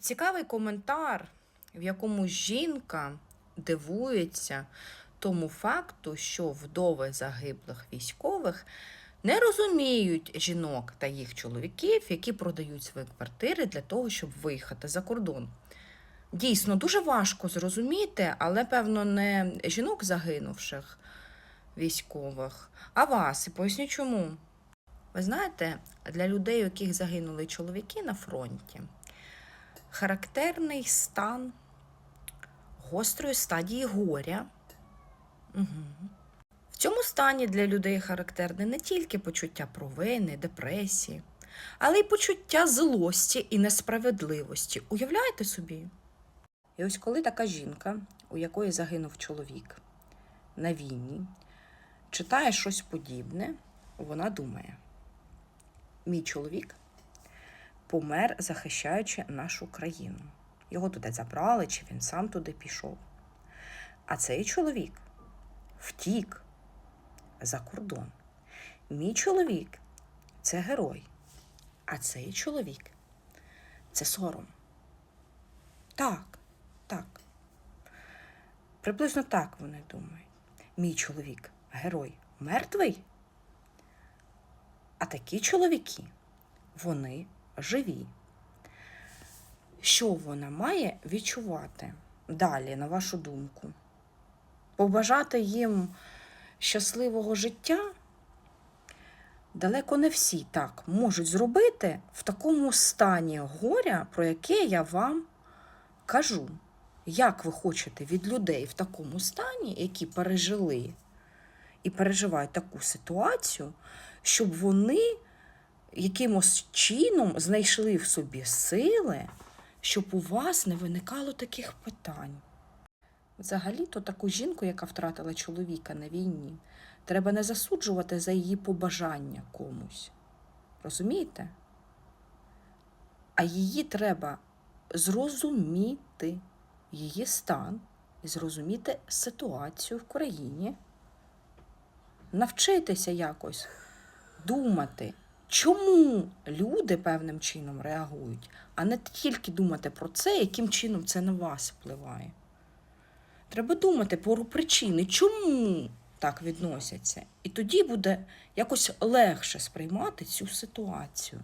Цікавий коментар, в якому жінка дивується тому факту, що вдови загиблих військових не розуміють жінок та їх чоловіків, які продають свої квартири для того, щоб виїхати за кордон. Дійсно, дуже важко зрозуміти, але певно не жінок загинувших військових, а вас. І поясню чому. Ви знаєте, для людей, у яких загинули чоловіки на фронті, характерний стан гострої стадії горя. Угу. В цьому стані для людей характерне не тільки почуття провини, депресії, але й почуття злості і несправедливості. Уявляєте собі? І ось коли така жінка, у якої загинув чоловік на війні, читає щось подібне, вона думає: мій чоловік помер, захищаючи нашу країну. Його туди забрали, чи він сам туди пішов. А цей чоловік втік за кордон. Мій чоловік це герой, а цей чоловік це сором. Так, так. Приблизно так вони думають. Мій чоловік герой мертвий. А такі чоловіки, вони живі. Що вона має відчувати далі, на вашу думку? Побажати їм щасливого життя? Далеко не всі так можуть зробити в такому стані горя, про яке я вам кажу. Як ви хочете від людей в такому стані, які пережили і переживають таку ситуацію, щоб вони якимось чином знайшли в собі сили, щоб у вас не виникало таких питань. Взагалі-то таку жінку, яка втратила чоловіка на війні, треба не засуджувати за її побажання комусь. Розумієте? А її треба зрозуміти, її стан і зрозуміти ситуацію в країні, навчитися якось думати, чому люди певним чином реагують, а не тільки думати про це, яким чином це на вас впливає. Треба думати про причини, чому так відносяться. І тоді буде якось легше сприймати цю ситуацію.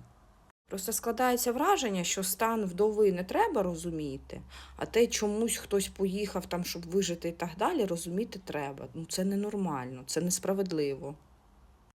Просто складається враження, що стан вдови не треба розуміти, а те, чомусь хтось поїхав там, щоб вижити і так далі, розуміти треба. Ну це ненормально, це несправедливо.